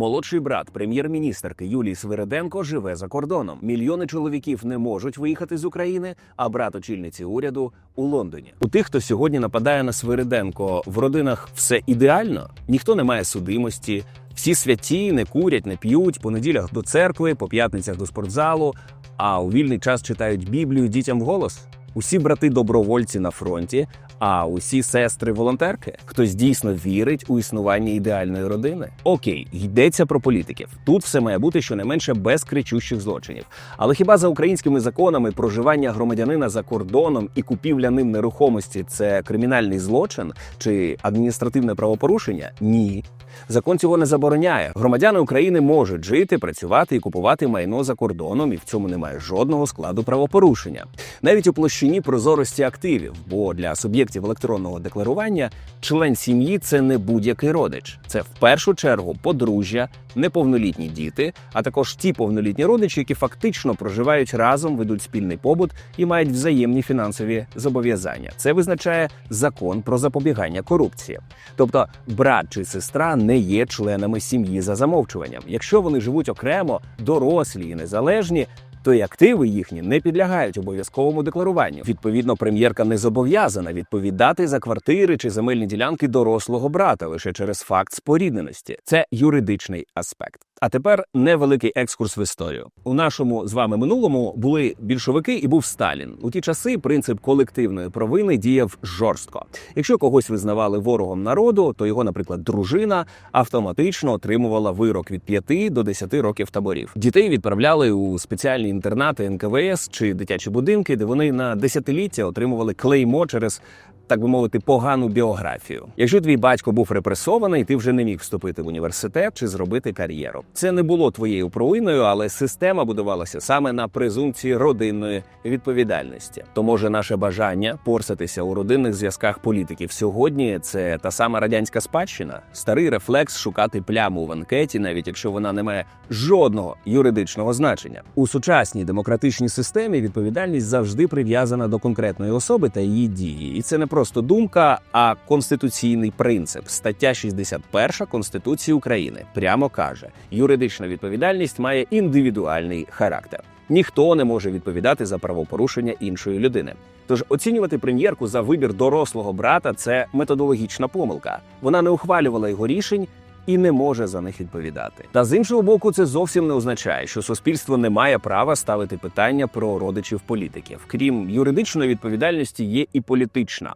Молодший брат прем'єр-міністерки Юлії Свириденко живе за кордоном. Мільйони чоловіків не можуть виїхати з України, а брат очільниці уряду у Лондоні. У тих, хто сьогодні нападає на Свириденко, в родинах все ідеально. Ніхто не має судимості. Всі святі не курять, не п'ють, по неділях до церкви, по п'ятницях до спортзалу, а у вільний час читають Біблію дітям вголос. Усі брати добровольці на фронті, а усі сестри волонтерки. Хтось дійсно вірить у існування ідеальної родини. Окей, йдеться про політиків. Тут все має бути щонайменше без кричущих злочинів. Але хіба за українськими законами проживання громадянина за кордоном і купівля ним нерухомості це кримінальний злочин чи адміністративне правопорушення? Ні. Закон цього не забороняє. Громадяни України можуть жити, працювати і купувати майно за кордоном, і в цьому немає жодного складу правопорушення. Навіть у площині прозорості активів, бо для суб'єктів електронного декларування член сім'ї це не будь-який родич. Це в першу чергу подружжя, неповнолітні діти, а також ті повнолітні родичі, які фактично проживають разом, ведуть спільний побут і мають взаємні фінансові зобов'язання. Це визначає закон про запобігання корупції. Тобто, брат чи сестра не є членами сім'ї за замовчуванням. Якщо вони живуть окремо, дорослі і незалежні. То й активи їхні не підлягають обов'язковому декларуванню. Відповідно, прем'єрка не зобов'язана відповідати за квартири чи земельні ділянки дорослого брата лише через факт спорідненості. Це юридичний аспект. А тепер невеликий екскурс в історію. У нашому з вами минулому були більшовики і був Сталін. У ті часи принцип колективної провини діяв жорстко. Якщо когось визнавали ворогом народу, то його, наприклад, дружина автоматично отримувала вирок від 5 до 10 років таборів. Дітей відправляли у спеціальні інтернати НКВС чи дитячі будинки, де вони на десятиліття отримували клеймо через. Так би мовити, погану біографію. Якщо твій батько був репресований, ти вже не міг вступити в університет чи зробити кар'єру. Це не було твоєю провиною, але система будувалася саме на презумпції родинної відповідальності. То може наше бажання порсатися у родинних зв'язках політиків сьогодні це та сама радянська спадщина, старий рефлекс шукати пляму в анкеті, навіть якщо вона не має жодного юридичного значення. У сучасній демократичній системі відповідальність завжди прив'язана до конкретної особи та її дії, і це не просто думка, а конституційний принцип. Стаття 61 Конституції України прямо каже: юридична відповідальність має індивідуальний характер. Ніхто не може відповідати за правопорушення іншої людини. Тож оцінювати прем'єрку за вибір дорослого брата це методологічна помилка. Вона не ухвалювала його рішень. І не може за них відповідати. Та з іншого боку, це зовсім не означає, що суспільство не має права ставити питання про родичів політиків. Крім юридичної відповідальності, є і політична.